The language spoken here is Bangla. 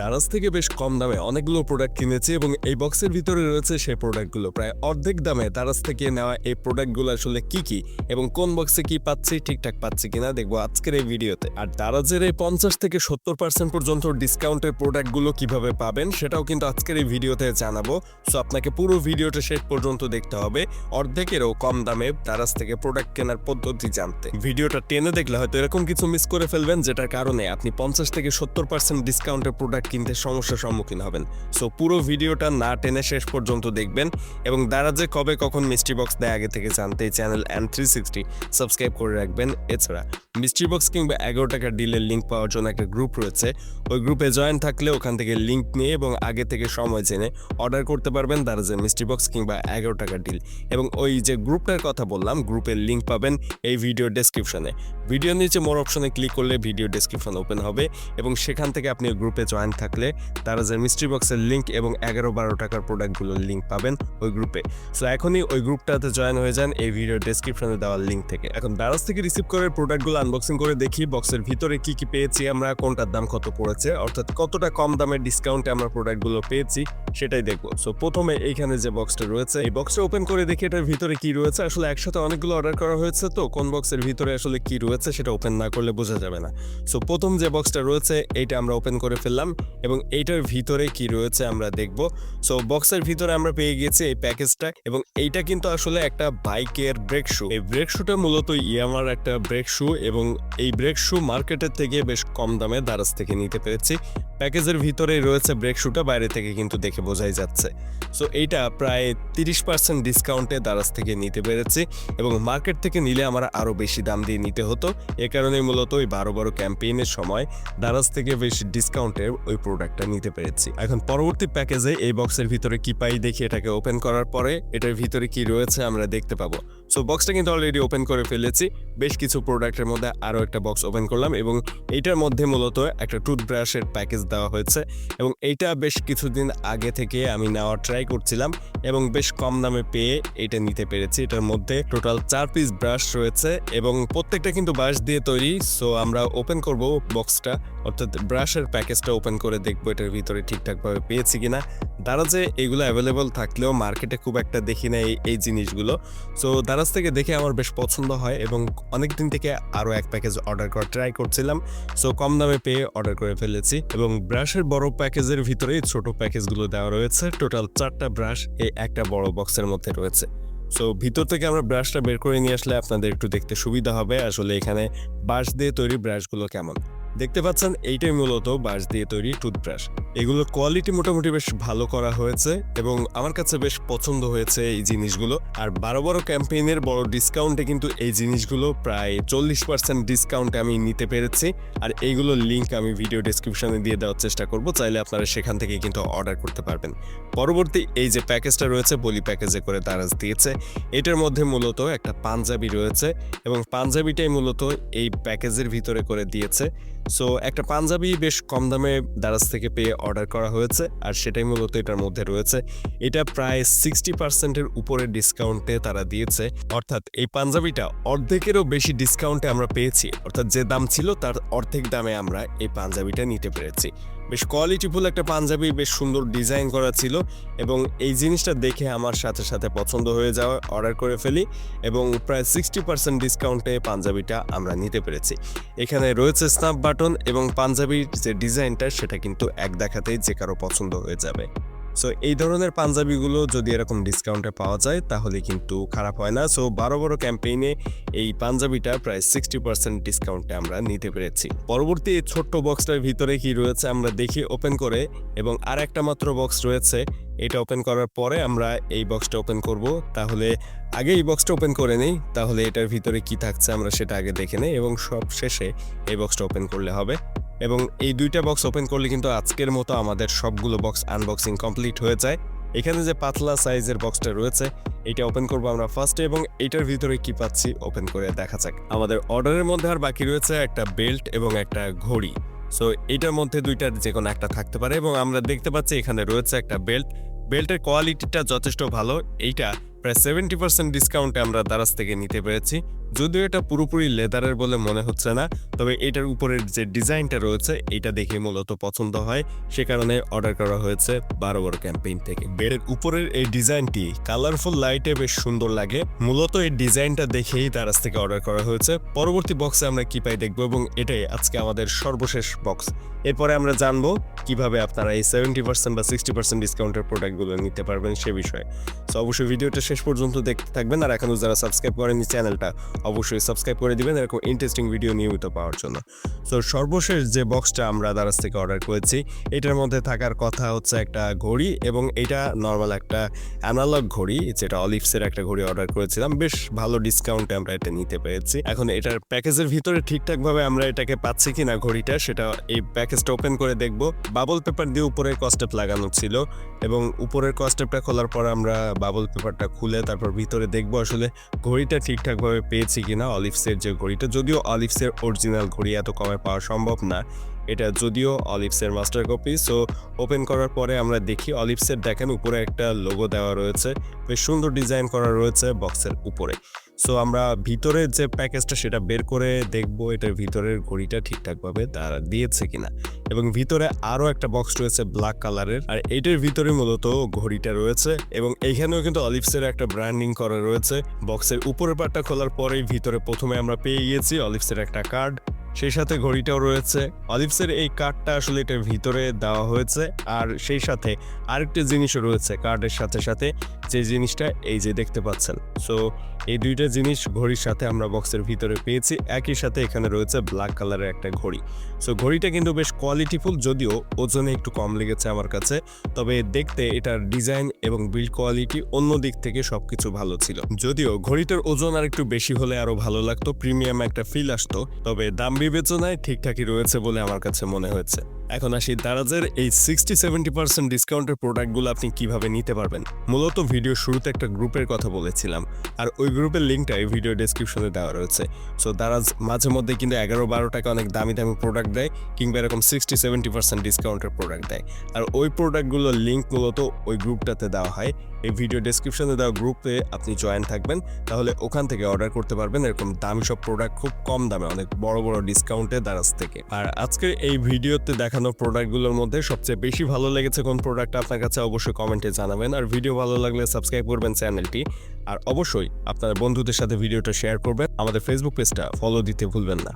দারাজ থেকে বেশ কম দামে অনেকগুলো প্রোডাক্ট কিনেছি এবং এই বক্সের ভিতরে রয়েছে সেই প্রোডাক্টগুলো প্রায় অর্ধেক দামে দারাজ থেকে নেওয়া এই প্রোডাক্টগুলো আসলে কি কি এবং কোন বক্সে কি পাচ্ছি, ঠিকঠাক পাচ্ছি কিনা দেখব আজকের এই ভিডিওতে। আর দারাজের এই পঞ্চাশ থেকে সত্তর পার্সেন্ট পর্যন্ত ডিসকাউন্টের প্রোডাক্টগুলো কীভাবে পাবেন সেটাও কিন্তু আজকের এই ভিডিওতে জানাব। সো আপনাকে পুরো ভিডিওটা শেষ পর্যন্ত দেখতে হবে। অর্ধেকেরও কম দামে দারাজ থেকে প্রোডাক্ট কেনার পদ্ধতি জানতে। ভিডিওটা টেনে দেখলে হয়তো এরকম কিছু মিস করে ফেলবেন, যেটার কারণে আপনি পঞ্চাশ থেকে সত্তর পার্সেন্ট ডিসকাউন্টের প্রোডাক্ট কিনতে সমস্যার সম্মুখীন হবেন। সো পুরো ভিডিওটা না টেনে শেষ পর্যন্ত দেখবেন এবং দারাজে কবে কখন মিস্ট্রি বক্স দেয়, আগে থেকে জানতে channel and three sixty subscribe করে রাখবেন। এছাড়া মিস্ট্রি বক্স কিংবা এগারো টাকার ডিলের লিঙ্ক পাওয়ার জন্য একটা গ্রুপ রয়েছে। ওই গ্রুপে জয়েন থাকলে ওখান থেকে লিঙ্ক নিয়ে এবং আগে থেকে সময় জেনে অর্ডার করতে পারবেন দারাজের মিস্ট্রি বক্স কিংবা এগারো টাকার ডিল এবং ওই যে গ্রুপটার কথা বললাম, গ্রুপের লিঙ্ক পাবেন এই ভিডিও ডেসক্রিপশনে ভিডিও নিচে মোর অপশনে ক্লিক করলে ভিডিও ডেসক্রিপশন ওপেন হবে এবং সেখান থেকে আপনি গ্রুপে জয়েন থাকলে তারা যে মিস্ট্রি বক্সের লিঙ্ক এবং এগারো বারো টাকার প্রোডাক্টগুলোর লিঙ্ক পাবেন ওই গ্রুপে সো এখনই ওই গ্রুপটাতে জয়েন হয়ে যান, এই ভিডিও ডেসক্রিপশনে দেওয়ার লিঙ্ক থেকে। এখন দারাজ থেকে রিসিভ করে প্রোডাক্টগুলো আনবক্সিং করে দেখি বক্সের ভিতরে কি কি পেয়েছি আমরা, কোনটার দাম কত পড়েছে, অর্থাৎ কতটা কম দামের ডিসকাউন্টে আমরা প্রোডাক্টগুলো পেয়েছি, সেটাই দেখব। সো প্রথমে এইখানে যে বক্সটা রয়েছে, এই বক্সটা ওপেন করে দেখি এটার ভিতরে কি রয়েছে। আসলে একসাথে অনেকগুলো অর্ডার করা হয়েছে তো, কোন বক্সের ভিতরে আসলে কি রয়েছে সেটা ওপেন না করলে বোঝা যাবে না। সো প্রথম যে বক্সটা রয়েছে, এইটা আমরা ওপেন করে ফেললাম। এবং এইটার ভিতরে কি রয়েছে আমরা দেখব। সো বক্সের ভিতরে আমরা পেয়ে গেছি এই প্যাকেজটা এবং এইটা কিন্তু আসলে একটা বাইকের ব্রেক শু এই ব্রেক শুটা মূলত ইয়ামার একটা ব্রেক শু এবং এই ব্রেক শু মার্কেটের থেকে বেশ কম দামে দারাজ থেকে নিতে পেরেছি। প্যাকেজের ভিতরে রয়েছে ব্রেক শুটা, বাইরে থেকে কিন্তু দেখে বোঝাই যাচ্ছে। সো এইটা প্রায় তিরিশ পার্সেন্ট ডিসকাউন্টে দারাজ থেকে নিতে পেরেছি এবং মার্কেট থেকে নিলে আমার আরও বেশি দাম দিয়ে নিতে হতো। এ কারণে মূলত ওই বারো বারো ক্যাম্পেইনের সময় দারাজ থেকে বেশ ডিসকাউন্টে ওই প্রোডাক্টটা নিতে পেরেছি। এখন পরবর্তী প্যাকেজে এই বক্সের ভিতরে কি পাই দেখি, এটাকে ওপেন করার পরে এটার ভিতরে কি রয়েছে আমরা দেখতে পাবো। সো বক্সটা কিন্তু অলরেডি ওপেন করে ফেলেছি। বেশ কিছু প্রোডাক্টের মধ্যে আরও একটা বক্স ওপেন করলাম এবং এইটার মধ্যে মূলত একটা টুথব্রাশের প্যাকেজ দেওয়া হয়েছে এবং এইটা বেশ কিছুদিন আগে থেকে আমি নেওয়ার ট্রাই করছিলাম এবং বেশ কম দামে পেয়ে এটা নিতে পেরেছি। এটার মধ্যে টোটাল চার পিস ব্রাশ রয়েছে এবং প্রত্যেকটা কিন্তু বাঁশ দিয়ে তৈরি। সো আমরা ওপেন করব বক্সটা অর্থাৎ ব্রাশের প্যাকেজটা ওপেন করে দেখব এটার ভিতরে ঠিকঠাকভাবে পেয়েছি কিনা। দারাজে এগুলো অ্যাভেলেবল থাকলেও মার্কেটে খুব একটা দেখি না এই- এই জিনিসগুলো। সো দারাজ থেকে দেখে আমার বেশ পছন্দ হয় এবং অনেক দিন থেকে আরও এক প্যাকেজ অর্ডার করা ট্রাই করছিলাম। সো কম দামে পেয়ে অর্ডার করে ফেলেছি এবং ব্রাশের বড় প্যাকেজের ভিতরে ছোট প্যাকেজগুলো দেওয়া রয়েছে। টোটাল চারটা ব্রাশ এই একটা বড় বক্সের মধ্যে রয়েছে। সো ভিতর থেকে আমরা ব্রাশটা বের করে নিয়ে আসলে আপনাদের একটু দেখতে সুবিধা হবে আসলে এখানে বাঁশ দিয়ে তৈরি ব্রাশগুলো কেমন। দেখতে পাচ্ছেন, এইটাই মূলত বাঁশ দিয়ে তৈরি টুথব্রাশ। এগুলোর কোয়ালিটি মোটামুটি বেশ ভালো করা হয়েছে এবং আমার কাছে বেশ পছন্দ হয়েছে এই জিনিসগুলো। আর বারো বড় ক্যাম্পেইনের বড় ডিসকাউন্টে কিন্তু এই জিনিসগুলো প্রায় চল্লিশ পার্সেন্ট ডিসকাউন্ট আমি নিতে পেরেছি। আর এইগুলোর লিঙ্ক আমি ভিডিও ডিসক্রিপশনে দিয়ে দেওয়ার চেষ্টা করব, চাইলে আপনারা সেখান থেকে কিন্তু অর্ডার করতে পারবেন। পরবর্তী এই যে প্যাকেজটা রয়েছে, বলি প্যাকেজে করে দারাজ দিয়েছে, এটার মধ্যে মূলত একটা পাঞ্জাবি রয়েছে এবং পাঞ্জাবিটাই মূলত এই প্যাকেজের ভিতরে করে দিয়েছে। সো একটা পাঞ্জাবি বেশ কম দামে দারাজ থেকে পেয়ে অর্ডার করা হয়েছে, আর সেটাই মূলত এটার মধ্যে রয়েছে। এটা প্রায় সিক্সটি পার্সেন্টের উপরে ডিসকাউন্টে তারা দিয়েছে। অর্থাৎ এই পাঞ্জাবিটা অর্ধেকেরও বেশি ডিসকাউন্টে আমরা পেয়েছি। অর্থাৎ যে দাম ছিল, তার অর্ধেক দামে আমরা এই পাঞ্জাবিটা নিতে পেরেছি। বেশ কোয়ালিটি ফুল একটা পাঞ্জাবি, বেশ সুন্দর ডিজাইন করা ছিল এবং এই জিনিসটা দেখে আমার সাথে সাথে পছন্দ হয়ে যাওয়া অর্ডার করে ফেলি এবং প্রায় সিক্সটি পার্সেন্ট ডিসকাউন্টে পাঞ্জাবিটা আমরা নিতে পেরেছি। এখানে রয়েছে স্নাপ বাটন এবং পাঞ্জাবির যে ডিজাইনটা সেটা কিন্তু এক দেখাতেই যে কারও পছন্দ হয়ে যাবে। সো এই ধরনের পাঞ্জাবিগুলো যদি এরকম ডিসকাউন্টে পাওয়া যায়, তাহলে কিন্তু খারাপ হয় না। সো বারো বড় ক্যাম্পেইনে এই পাঞ্জাবিটা প্রায় সিক্সটি পার্সেন্ট ডিসকাউন্টে আমরা নিতে পেরেছি। পরবর্তী এই ছোট্ট বক্সটার ভিতরে কি রয়েছে আমরা দেখি ওপেন করে, এবং আর একটা মাত্র বক্স রয়েছে। এটা ওপেন করার পরে আমরা এই বক্সটা ওপেন করব। তাহলে আগে এই বক্সটা ওপেন করে নেই, তাহলে এটার ভিতরে কি থাকছে আমরা সেটা আগে দেখে নেই, এবং সব শেষে এই বক্সটা ওপেন করলে হবে। এবং এই দুইটা বক্স ওপেন করলে কিন্তু আজকের মতো আমাদের সবগুলো বক্স আনবক্সিং কমপ্লিট হয়ে যায়। এখানে যে পাতলা সাইজের বক্সটা রয়েছে, এটা ওপেন করব আমরা ফার্স্টে এবং এটার ভিতরে কি পাচ্ছি ওপেন করে দেখা যাক। আমাদের অর্ডারের মধ্যে আর বাকি রয়েছে একটা বেল্ট এবং একটা ঘড়ি। সো এটার মধ্যে দুইটার যে কোনো একটা থাকতে পারে এবং আমরা দেখতে পাচ্ছি এখানে রয়েছে একটা বেল্ট বেল্টের কোয়ালিটিটা যথেষ্ট ভালো। এইটা প্রায় সেভেন্টি পার্সেন্ট ডিসকাউন্টে আমরা দারাজ থেকে নিতে পেরেছি। যদিও এটা পুরোপুরি লেদারের বলে মনে হচ্ছে না, তবে এটার উপরের যে ডিজাইনটা রয়েছে, এটা দেখে মূলত পছন্দ হয়। সে কারণে অর্ডার করা হয়েছে বারো বড় ক্যাম্পেইন থেকে। বেডের উপরের এই ডিজাইনটি কালারফুল, লাইটে বেশ সুন্দর লাগে। মূলত এই ডিজাইনটা দেখেই দারাজ থেকে অর্ডার করা হয়েছে। পরবর্তী বক্সে আমরা কি পাই দেখব এবং এটাই আজকে আমাদের সর্বশেষ বক্স। এরপরে আমরা জানব কীভাবে আপনারা এই সেভেন্টি পার্সেন্ট বা সিক্সটি পার্সেন্ট ডিসকাউন্টের প্রোডাক্টগুলো নিতে পারবেন সে বিষয়ে। সো অবশ্যই ভিডিওটা শেষ পর্যন্ত দেখতে থাকবেন। আর এখনও যারা সাবস্ক্রাইব করেনি চ্যানেলটা অবশ্যই সাবস্ক্রাইব করে দিবেন, এরকম ইন্টারেস্টিং ভিডিও নিয়মিত পাওয়ার জন্য। সো সর্বশেষ যে বক্সটা আমরা দারাজ থেকে অর্ডার করেছি, এটার মধ্যে থাকার কথা হচ্ছে একটা ঘড়ি এবং এটা নর্মাল একটা অ্যানালগ ঘড়ি, যেটা অলিভসের একটা ঘড়ি অর্ডার করেছিলাম। বেশ ভালো ডিসকাউন্টে আমরা এটা নিতে পেরেছি। এখন এটার প্যাকেজের ভিতরে ঠিকঠাকভাবে আমরা এটাকে পাচ্ছি কিনা ঘড়িটা, সেটা এই প্যাকেজটা ওপেন করে দেখব। বাবল পেপার দিয়ে উপরে কস্টেপ লাগানো ছিল এবং উপরের কস্টেপটা খোলার পর আমরা বাবল পেপারটা খুলে তারপর ভিতরে দেখব আসলে ঘড়িটা ঠিকঠাকভাবে পেয়েছি কিনা অলিভসের যে ঘড়িটা, যদিও অলিভসের অরিজিনাল ঘড়ি এত কমে পাওয়া সম্ভব না। এটা যদিও অলিভসের মাস্টার কপি সো ওপেন করার পরে আমরা দেখি অলিভসের দেখেন উপরে একটা লোগো দেওয়া রয়েছে, বেশ সুন্দর ডিজাইন করা রয়েছে বক্সের উপরে। সো আমরা ভিতরে যে প্যাকেজটা সেটা বের করে দেখব, এটার ভিতরের ঘড়িটা ঠিকঠাকভাবে তারা দিয়েছে কিনা। এবং ভিতরে আরও একটা বক্স রয়েছে ব্ল্যাক কালারের আর এটার ভিতরে মূলত ঘড়িটা রয়েছে। এবং এইখানেও কিন্তু অলিভসের একটা ব্র্যান্ডিং করা রয়েছে। বক্সের উপরের পাটটা খোলার পরেই ভিতরে প্রথমে আমরা পেয়ে গিয়েছি অলিভসের একটা কার্ড সেই সাথে ঘড়িটাও রয়েছে। অলিভসের এই কার্ডটা আসলে এটার ভিতরে দেওয়া হয়েছে, আর সেই সাথে আরেকটা জিনিসও রয়েছে কার্ডের সাথে সাথে। যে জিনিসটা এই যে দেখতে পাচ্ছেন। সো এই দুইটা জিনিস ঘড়ির সাথে আমরা বক্সের ভিতরে পেয়েছি। একই সাথে এখানে রয়েছে ব্ল্যাক কালারের একটা ঘড়ি। সো ঘড়িটা কিন্তু বেশ কোয়ালিটিফুল যদিও ওজনে একটু কম লেগেছে আমার কাছে। তবে দেখতে এটার ডিজাইন এবং বিল্ড কোয়ালিটি অন্য দিক থেকে সবকিছু ভালো ছিল। যদিও ঘড়িটার ওজন আর একটু বেশি হলে আরও ভালো লাগতো প্রিমিয়াম একটা ফিল আসতো। তবে দাম বিবেচনায় ঠিকঠাকই রয়েছে বলে আমার কাছে মনে হয়েছে। এখন আসি দারাজের এই সিক্সটি সেভেন্টি পার্সেন্ট ডিসকাউন্টের প্রোডাক্টগুলো আপনি কীভাবে নিতে পারবেন? মূলত ভিডিও শুরুতে একটা গ্রুপের কথা বলেছিলাম, আর ওই গ্রুপের লিঙ্কটা এই ভিডিও ডেসক্রিপশনে দেওয়া রয়েছে। সো দারাজ মাঝে মধ্যে কিন্তু এগারো বারো টাকা অনেক দামি দামি প্রোডাক্ট দেয়, কিংবা এরকম সিক্সটি সেভেন্টি পার্সেন্ট ডিসকাউন্টের প্রোডাক্ট দেয়। আর ওই প্রোডাক্টগুলোর লিঙ্ক মূলত ওই গ্রুপটাতে দেওয়া হয়। এই ভিডিও ডেসক্রিপশনে দেওয়া গ্রুপে আপনি জয়েন থাকবেন, তাহলে ওখান থেকে অর্ডার করতে পারবেন। এরকম দামি সব প্রোডাক্ট খুব কম দামে, অনেক বড় বড় ডিসকাউন্টে দারাজ থেকে। আর আজকের এই ভিডিওতে দেখানো প্রোডাক্টগুলোর মধ্যে সবচেয়ে বেশি ভালো লেগেছে কোন প্রোডাক্ট আপনার কাছে অবশ্যই কমেন্টে জানাবেন। আর ভিডিও ভালো লাগলে সাবস্ক্রাইব করবেন চ্যানেলটি। আর অবশ্যই আপনার বন্ধুদের সাথে ভিডিওটা শেয়ার করবেন। আমাদের ফেসবুক পেজটা ফলো দিতে ভুলবেন না।